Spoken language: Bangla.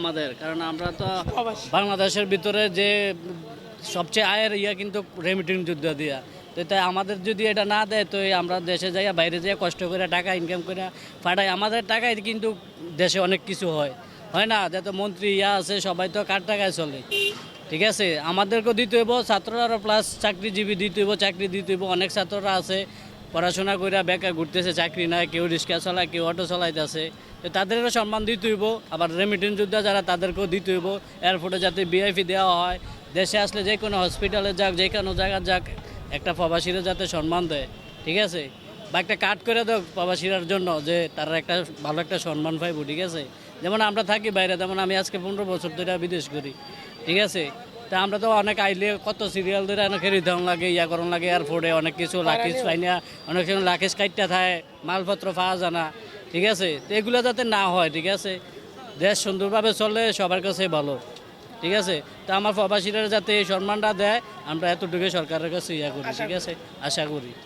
আমাদের কারণ আমরা তো বাংলাদেশের ভিতরে যে সবচেয়ে আয়ের ইয়া কিন্তু রেমিটিং যুদ্ধ দিয়া। তো তাই আমাদের যদি এটা না দেয় তো আমরা দেশে যাইয়া বাইরে যাইয়া কষ্ট করে টাকা ইনকাম করে পাঠাই আমাদের টাকায় কিন্তু দেশে অনেক কিছু হয়। হয় না? যাতে মন্ত্রী ইয়া আছে সবাই তো কার টাকায় চলে? ঠিক আছে? আমাদেরকেও দিতে হইব ছাত্ররা প্লাস চাকরিজীবী দিতে হইব চাকরি দিতে হইব অনেক ছাত্ররা আছে। পড়াশোনা করে বেকার ঘুরতেছে, চাকরি নাই, কেউ রিক্সা চালায়, কেউ অটো চালাইতেছে। তো তাদেরও সম্মান দিতে হইব, আবার রেমিটেন্স যোদ্ধা যারা তাদেরকেও দিতে হইব। এয়ারপোর্টে যাতে বিআইপি দেওয়া হয়, দেশে আসলে যে কোনো হসপিটালে যাক, যে কোনো জায়গায় যাক, একটা প্রবাসীরা যাতে সম্মান দেয়, ঠিক আছে? বা একটা কাট করে দাও প্রবাসীরার জন্য যে তারা একটা ভালো একটা সম্মান পাইব, ঠিক আছে? যেমন আমরা থাকি বাইরে যেমন আমি আজকে পনেরো বছর ধরে বিদেশ করি, ঠিক আছে? তা আমরা তো অনেক আইলে কত সিরিয়াল ধরে অনেক রিটার্ন লাগে ইয়া করন লাগে এয়ারপোর্টে অনেক কিছু লাকিজ পাই না অনেক সময় লাকিজ কাইটটা থাকে মালপত্র পাওয়া যায় ঠিক আছে? তো এগুলো যাতে না হয় ঠিক আছে? দেশ সুন্দরভাবে চলে সবার কাছে ভালো ঠিক আছে? তো আমার প্রবাসীরা যাতে এই সম্মানটা দেয় আমরা এতটুকু সরকারের কাছে ইয়া করি ঠিক আছে? আশা করি।